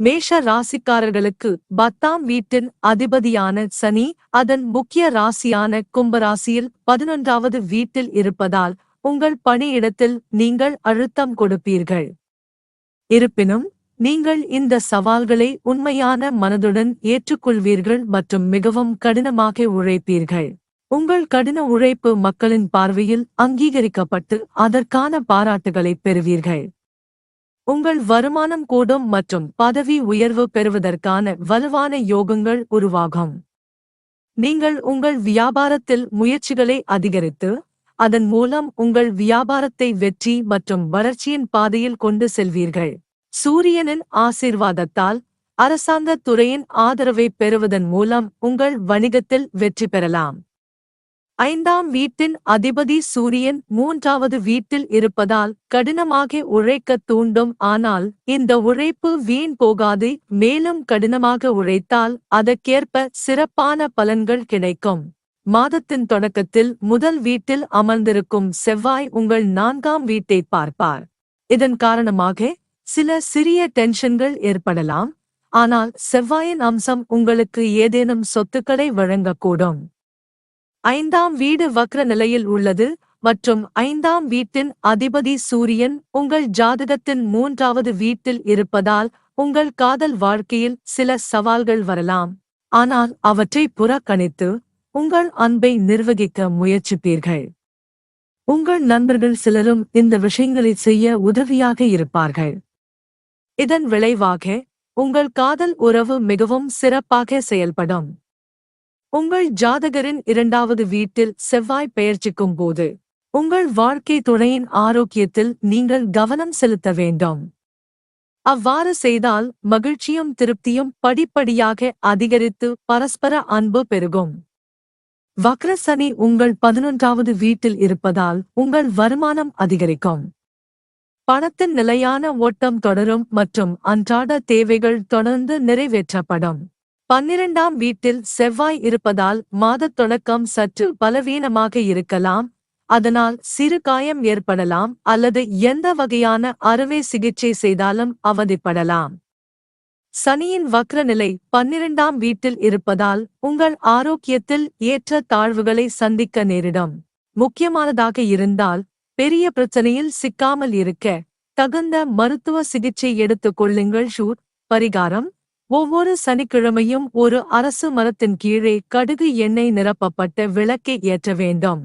மேஷ ராசிக்காரர்களுக்கு பத்தாம் வீட்டின் அதிபதியான சனி அதன் முக்கிய ராசியான கும்பராசியில் பதினொன்றாவது வீட்டில் இருப்பதால் உங்கள் பணியிடத்தில் நீங்கள் அழுத்தம் கொடுப்பீர்கள். இருப்பினும் நீங்கள் இந்த சவால்களை உண்மையான மனதுடன் ஏற்றுக்கொள்வீர்கள் மற்றும் மிகவும் கடினமாக உழைப்பீர்கள். உங்கள் கடின உழைப்பு மக்களின் பார்வையில் அங்கீகரிக்கப்பட்டு அதற்கான பாராட்டுகளை பெறுவீர்கள். உங்கள் வருமானம் கூடும் மற்றும் பதவி உயர்வு பெறுவதற்கான வலுவான யோகங்கள் உருவாகும். நீங்கள் உங்கள் வியாபாரத்தில் முயற்சிகளை அதிகரித்து அதன் மூலம் உங்கள் வியாபாரத்தை வெற்றி மற்றும் வளர்ச்சியின் பாதையில் கொண்டு செல்வீர்கள். சூரியனின் ஆசீர்வாதத்தால் அரசாங்க துறையின் ஆதரவை பெறுவதன் மூலம் உங்கள் வணிகத்தில் வெற்றி பெறலாம். ஐந்தாம் வீட்டின் அதிபதி சூரியன் மூன்றாவது வீட்டில் இருப்பதால் கடினமாக உழைக்கத் தூண்டும். ஆனால் இந்த உழைப்பு வீண் போகாது மேலும் கடினமாக உழைத்தால் அதற்கேற்ப சிறப்பான பலன்கள் கிடைக்கும். மாதத்தின் தொடக்கத்தில் முதல் வீட்டில் அமர்ந்திருக்கும் செவ்வாய் உங்கள் நான்காம் வீட்டை பார்ப்பார். இதன் காரணமாக சில சிறிய டென்ஷன்கள் ஏற்படலாம். ஆனால் செவ்வாயின் அம்சம் உங்களுக்கு ஏதேனும் சொத்துக்களை வழங்கக்கூடும். ஐந்தாம் வீடு வக்ர நிலையில் உள்ளது மற்றும் ஐந்தாம் வீட்டின் அதிபதி சூரியன் உங்கள் ஜாதகத்தின் மூன்றாவது வீட்டில் இருப்பதால் உங்கள் காதல் வாழ்க்கையில் சில சவால்கள் வரலாம். ஆனால் அவற்றை புறக்கணித்து உங்கள் அன்பை நிர்வகிக்க முயற்சிப்பீர்கள். உங்கள் நண்பர்கள் சிலரும் இந்த விஷயங்களை செய்ய உதவியாக இருப்பார்கள். இதன் விளைவாக உங்கள் காதல் உறவு மிகவும் சிறப்பாக செயல்படும். உங்கள் ஜாதகரின் இரண்டாவது வீட்டில் செவ்வாய் பெயர்ச்சிக்கும் போது உங்கள் வாழ்க்கை துணையின் ஆரோக்கியத்தில் நீங்கள் கவனம் செலுத்த வேண்டும். அவ்வாறு செய்தால் மகிழ்ச்சியும் திருப்தியும் படிப்படியாக அதிகரித்து பரஸ்பர அன்பு பெருகும். வக்ர சனி உங்கள் பதினொன்றாவது வீட்டில் இருப்பதால் உங்கள் வருமானம் அதிகரிக்கும். பணத்தின் நிலையான ஓட்டம் தொடரும் மற்றும் அன்றாட தேவைகள் தொடர்ந்து நிறைவேற்றப்படும். பன்னிரண்டாம் வீட்டில் செவ்வாய் இருப்பதால் மாதத் தொடக்கம் சற்று பலவீனமாக இருக்கலாம். அதனால் சிறு காயம் ஏற்படலாம் அல்லது எந்த வகையான அறுவை சிகிச்சை செய்தாலும் அவதிப்படலாம். சனியின் வக்ர நிலை பன்னிரண்டாம் வீட்டில் இருப்பதால் உங்கள் ஆரோக்கியத்தில் ஏற்ற தாழ்வுகளை சந்திக்க நேரிடும். முக்கியமானதாக இருந்தால் பெரிய பிரச்சனையில் சிக்காமல் இருக்க தகுந்த மருத்துவ சிகிச்சை எடுத்துக் கொள்ளுங்கள். ஷூட் பரிகாரம். ஒவ்வொரு சனிக்கிழமையும் ஒரு அரசு மரத்தின் கீழே கடுகு எண்ணெய் நிரப்பப்பட்ட விளக்கை ஏற்ற வேண்டும்.